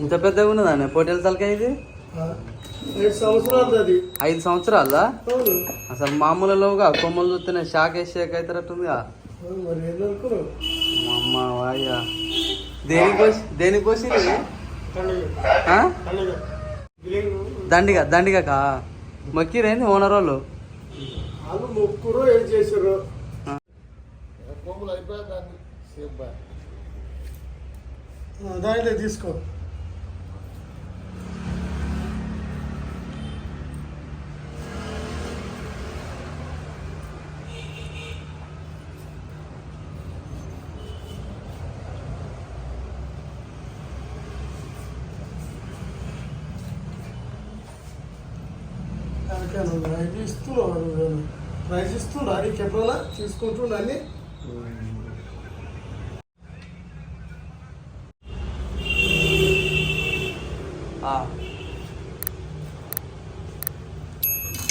ఇంత పెద్దగా ఉన్నదా పొట్టేల తలకాయ ఇది? ఆ, ఐదు సంవత్సరాలు అది. ఐదు సంవత్సరాలా? అవును. అసలు మామూలుగా కొమ్మలు చూస్తేనే షాక్ వేసి షేక్ అవుతారట్టుందిగా అమ్మ వాయ్యా. దేనికోసి దేనికోసి ఇది? ఆ? దండిగా దండిగా కా మొక్కిరేంది ఓనర్ వాళ్ళు? ముక్కురు ఏం చేశారు దానిలో అయిపోయా దాన్ని సేఫ్ బాయ్ దాంట్లో తీసుకో రైతు ఇస్తున్నావు రైతు నీకు ఎప్పుడైనా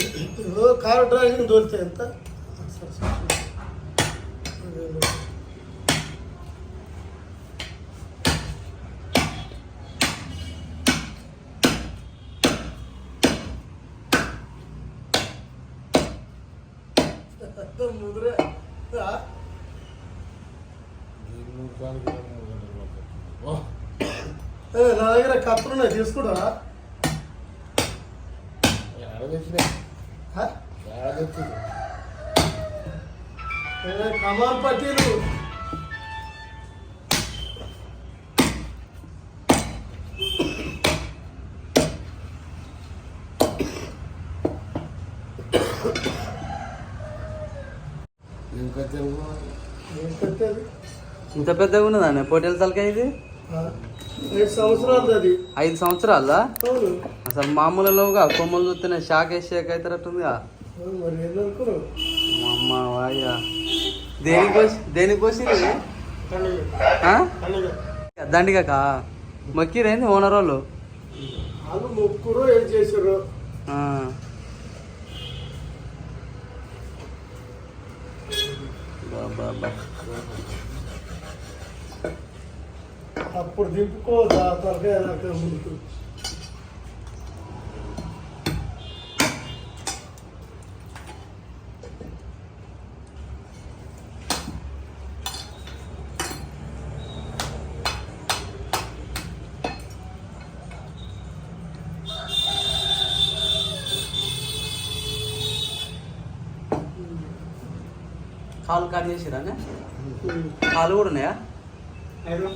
ఇదిగో కారు డ్రైవింగ్ దొరికితే ఎంత? సరే, నా దగ్గర కత్తులు ఉన్నాయి తీసుకుంటావా? కమాల్ పట్టీలు ఇంత పెద్దగా ఉన్నదా పొట్టేల తలకాయ ఇది? ఐదు సంవత్సరాలు అది. ఐదు సంవత్సరాలా? అవును. అసలు మామూలుగా కొమ్మలు చూస్తేనే షాక్ వేసి షేక్ అవుతారట్టుందిగా అమ్మ వాయ్యా. దేనికోసి దేనికోసి ఇది? ఆ? దండిగా కా మొక్కిరేంది ఓనర్ వాళ్ళు? వాళ్ళు ముక్కురు ఏం చేశారు. ఆ. అప్పుడు దింపుకో తలకాయ నాకు ముందుకు కాలు కట్ చేసిరా కాలు కూడా ఉన్నాయా ఇగో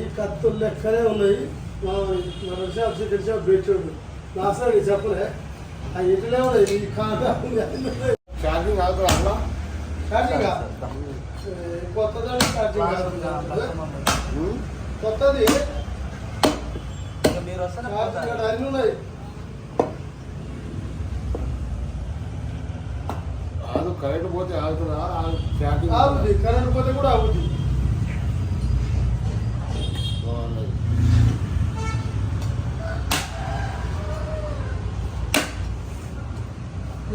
ఈ కత్తులు లెక్కనే ఉన్నాయి. మా షాప్ చికెన్ షాప్ పెట్టాడు నా నీకు చెప్పలే. ఆ ఇంటిలో ఉన్నాయి. ఈ కాంటా ఛార్జింగ్ అవుతుంది అలా స్టార్టింగ్ కొత్తదాన్ని స్టార్టింగ్ కొత్తది. మీరు ఇక్కడ అన్నీ ఉన్నాయి. అది కరెంట్ పోతే ఆగుతుందా? ఛార్జింగ్ ఆగుద్ది. కరెంట్ పోతే కూడా ఆగుద్ది. బాగున్నది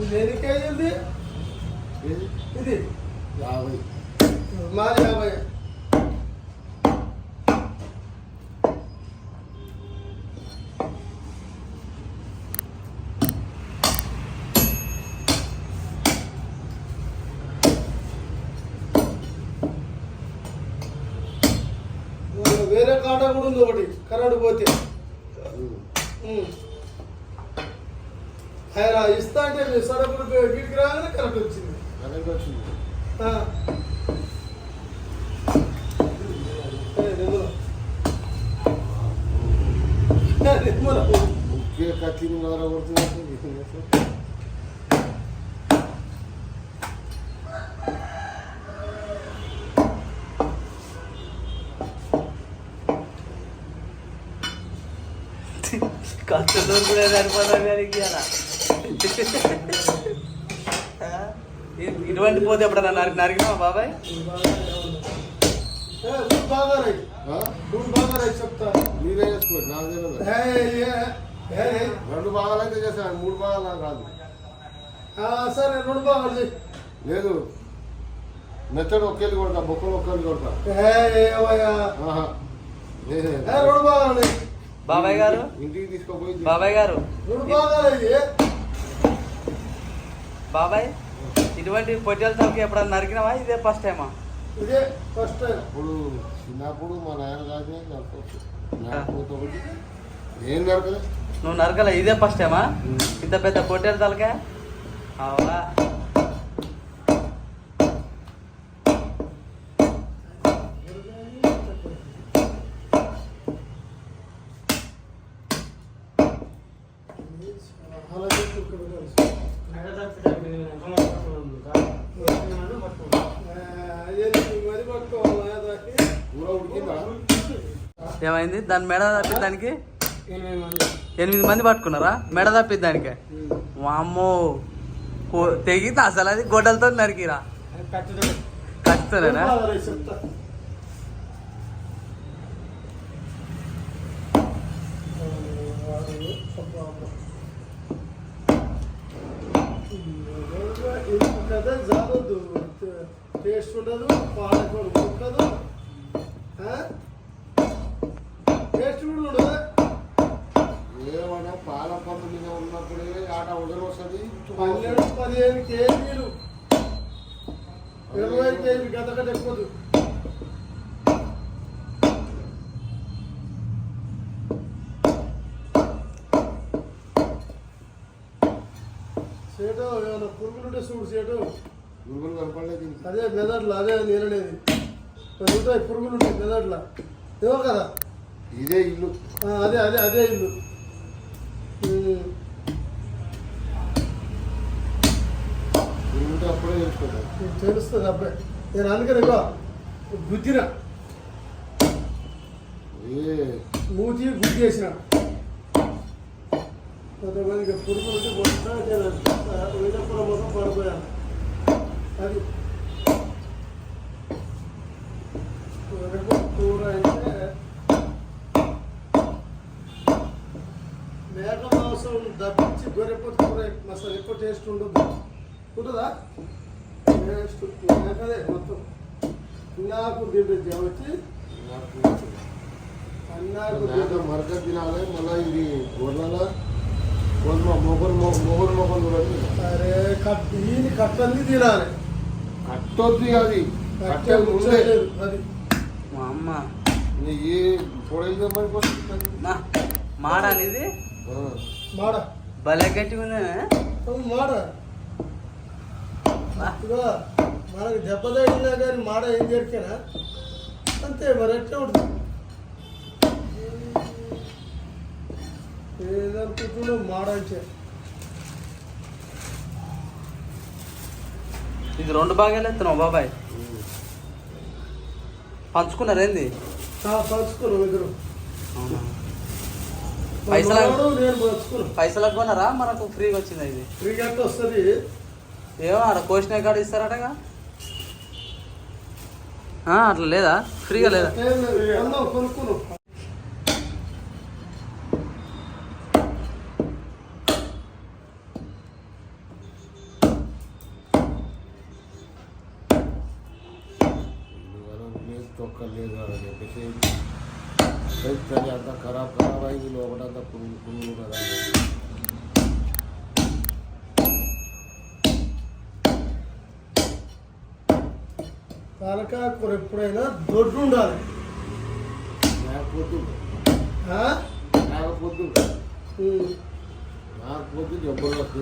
ఇది ఎన్ని కేజీలది ఇది ఇది. యాభై. మాది యాభై వేరే కాటా కూడా ఉంది ఒకటి కరెంట్ పోతే. ఆయన ఇస్తా అంటే సడపుడు గిడికి రాగానే కరెంట్ వచ్చింది. కరెంట్ వచ్చింది. ముఖ్య కత్తిని మొదల కొడుతున్నట్టు కష్టం కూడా సరిపోతా కానీ ఇయ్యాల. ఆ? ఇ- ఇటువంటి పోతే ఎప్పుడన్నా నరికి నరికినావా బాబాయ్ ఇది బాగా ఏమన్నా. ఏ, నువ్వు బాగా రాయి ఆ? నువ్వు బాగా రాయి చెప్తా మీరే చేసుకోండి నాకు తెలియదు ఏ, ఏ, ఏ, ఏ. రెండు భాగాలు అయితే చేస్తాను మూడు భాగాలు నాకు రాదు. ఆ, సరే రెండు బాగా చెయ్యి. లేదు. మెత్తడు ఒకేళ్ళు కొడతా బొక్కలు ఒకేళ్ళు కొడతా. రెండు రాయి. బాబాయ్ గారు? ఇంటికి తీసుకుపోయి బాబాయ్ గారు. బాబాయ్ ఇటువంటి పొట్టెల తలకి ఎప్పుడన్నా నరికినావా? ఇదే ఫస్ట్ టైమా ఇదే ఫస్ట్ టైం అప్పుడు చిన్నప్పుడు మా నాయన కాదే ఒకటి. ఏం నరకలే నువ్వు నరకలే ఇదే ఫస్ట్ టైమా ఇంత పెద్ద పొట్టెల తలకే? అవునా? ఏమైంది? దాని మెడ తప్పి దానికి? ఎనిమిది మంది పట్టుకున్నారా? మెడ తప్పింది దానికి వామ్మో తెగితే అసలు అది గొడ్డలతో నరికిరా. రెండు ఖచ్చితంగా టేస్ట్ ఉండదు పాలకూర ఉండదు టేస్ట్ కూడా ఉండదు? పాల పంపు మీద ఉన్నప్పుడే ఆట ఉదయం వస్తుంది పన్నెండు పదిహేను కేజీలు. ఇరవై కేజీలు గత గత ఎక్కువ సేటు ఏమైనా పురుగులుంటే చూడు సేటు. గురుగులు కనపడలేదు. అదే మెదడులో అదే నేరనేది పెరుగుతాయి పురుగులు ఉంటాయి మెదడులో. ఏమో కదా? ఇదే ఇల్లు. అదే అదే అదే ఇల్లు. అప్పుడే తెలుస్తుంది అబ్బాయి నేను అందుకని ఇగో గుద్దిన ఏ? మూతి గుద్ది చేసిన కొంతమందికి ఉంటే మొత్తం మొత్తం పడిపోయాను అది గొర్రెపు కూర అంటే మేక దప్పించి గొర్రెపోతు కూర మసాలా ఎక్కువ టేస్ట్ ఉండదు ఉంటుందా? టేస్ట్ మేకదే మొత్తం. నాకు దీంట్లో వచ్చి? నాకు అన్నాకు మేక మరక తినాలి మళ్ళీ ఇది గొర్రెల? గోధుమ మొగలు మొగలు మొగలు అరే కట్ దీని కట్టంది తినాలి. కట్టొద్ది అది. ముందే. అది. మా అమ్మ. నీ ఏ పొడైతే మరి పోతుంది. నా మాడ అనేది ఆ. మాడ. భలే గట్టిగా ఉంది అవును, మాడ. మనకి దెబ్బ తగిలినా కానీ మాడ ఏం జరికేనా అంతే మరి ఎట్లా ఉంటుంది. మాడ అంటే. ఇది రెండు భాగాలు ఎత్తున్నావు బాబాయ్. పంచుకున్నారు ఏంది పంచుకున్నాం ఇద్దరు. పైసలు- నేను పంచుకున్నాం పైసలకు కొన్నారా? మనకు ఫ్రీగా వచ్చింది ఇది? క్రికెట్ వస్తుంది? ఏమో అక్కడ కోసిన కాడ ఇస్తారటగా ఆ, అట్లా లేదా? ఫ్రీగా లేదు? తొక్కలేదు అని చెప్పేసి రైతు అంతా ఖరాబ్ ఖరాబ్ అయింది లోపలంతా పురుగు పురుగు కదా తలకాయ కూర ఎప్పుడైనా దొడ్డు ఉండాలి లేకపోతే ఆ? లేకపోతే ఉమ్, లేకపోతే జబర్దస్త్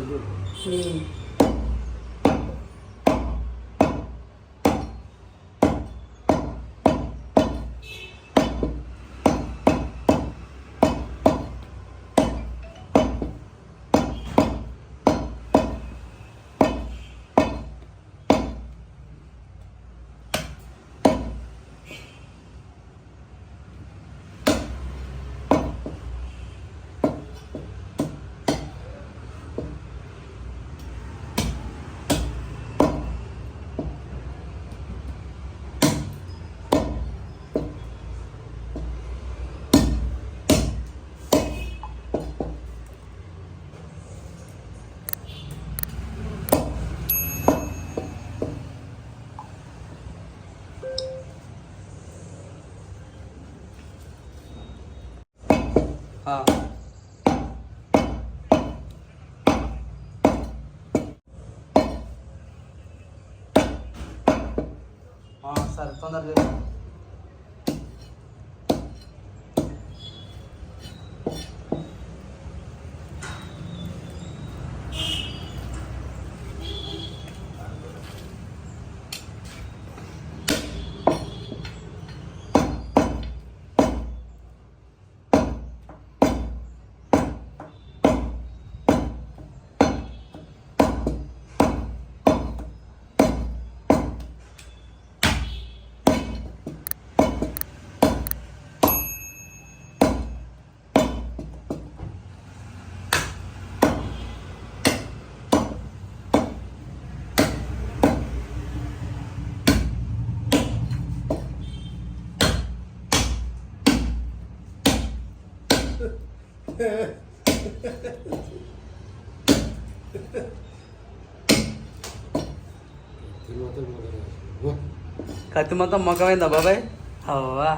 ఉమ్. సరే కత్తి మొత్తం ముఖమైందా బాబాయ్? అవ్వా.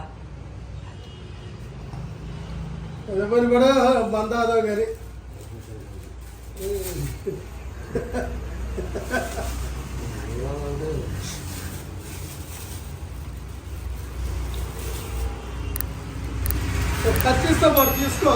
పని కూడా బందాదో గారి. కత్తిస్తా మరి తీసుకో.